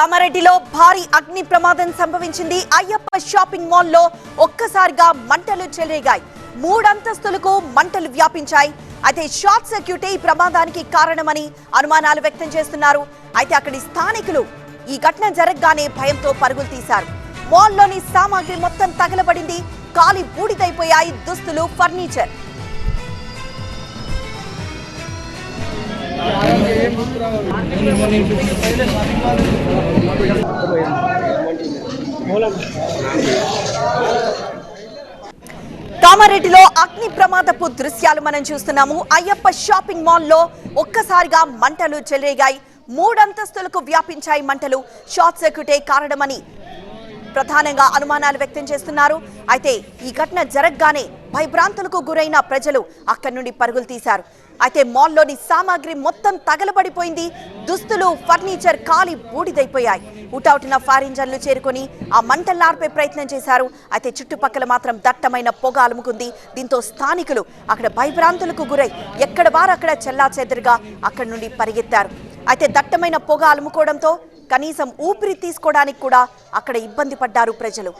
కామారెడ్డిలో భారీ అగ్ని ప్రమాదం సంభవించింది. అయ్యప్ప షాపింగ్ మాల్లో ఒక్కసారిగా మంటలు చెలరేగాయి. మూడంతస్తులకు మంటలు వ్యాపించాయి. అయితే షార్ట్ సర్క్యూటే ఈ ప్రమాదానికి కారణమని అనుమానాలు వ్యక్తం చేస్తున్నారు. అయితే అక్కడి స్థానికులు ఈ ఘటన జరగగానే భయంతో పరుగులు తీశారు. మాల్లోని సామాగ్రి మొత్తం తగలబడింది. కాలి బూడిదైపోయాయి దుస్తులు ఫర్నిచర్. కామారెడ్డిలో అగ్ని ప్రమాదపు దృశ్యాలు మనం చూస్తున్నాము. అయ్యప్ప షాపింగ్ మాల్లో ఒక్కసారిగా మంటలు చెలరేగాయి. మూడంతస్తులకు వ్యాపించాయి మంటలు. షార్ట్ సర్క్యూటే కారణమని ప్రధానంగా అనుమానాలు వ్యక్తం చేస్తున్నారు. అయితే ఈ ఘటన జరగగానే భయభ్రాంతులకు గురైన ప్రజలు అక్కడి నుండి పరుగులు తీశారు. అయితే మాల్లోని సామాగ్రి మొత్తం తగలబడిపోయింది. దుస్తులు ఫర్నిచర్ కాలి బూడిదైపోయాయి. ఉటౌటిన ఫైర్ ఇంజన్లు చేరుకొని ఆ మంటల్లార్పే ప్రయత్నం చేశారు. అయితే చుట్టుపక్కల మాత్రం దట్టమైన పొగ అలుముకుంది. దీంతో స్థానికులు అక్కడ భయభ్రాంతులకు గురై ఎక్కడ వారు అక్కడ చెల్లా చెదరుగా అక్కడి నుండి పరిగెత్తారు. అయితే దట్టమైన పొగ అలుముకోవడంతో కనీసం ఊపిరి తీసుకోవడానికి కూడా అక్కడ ఇబ్బంది పడ్డారు ప్రజలు.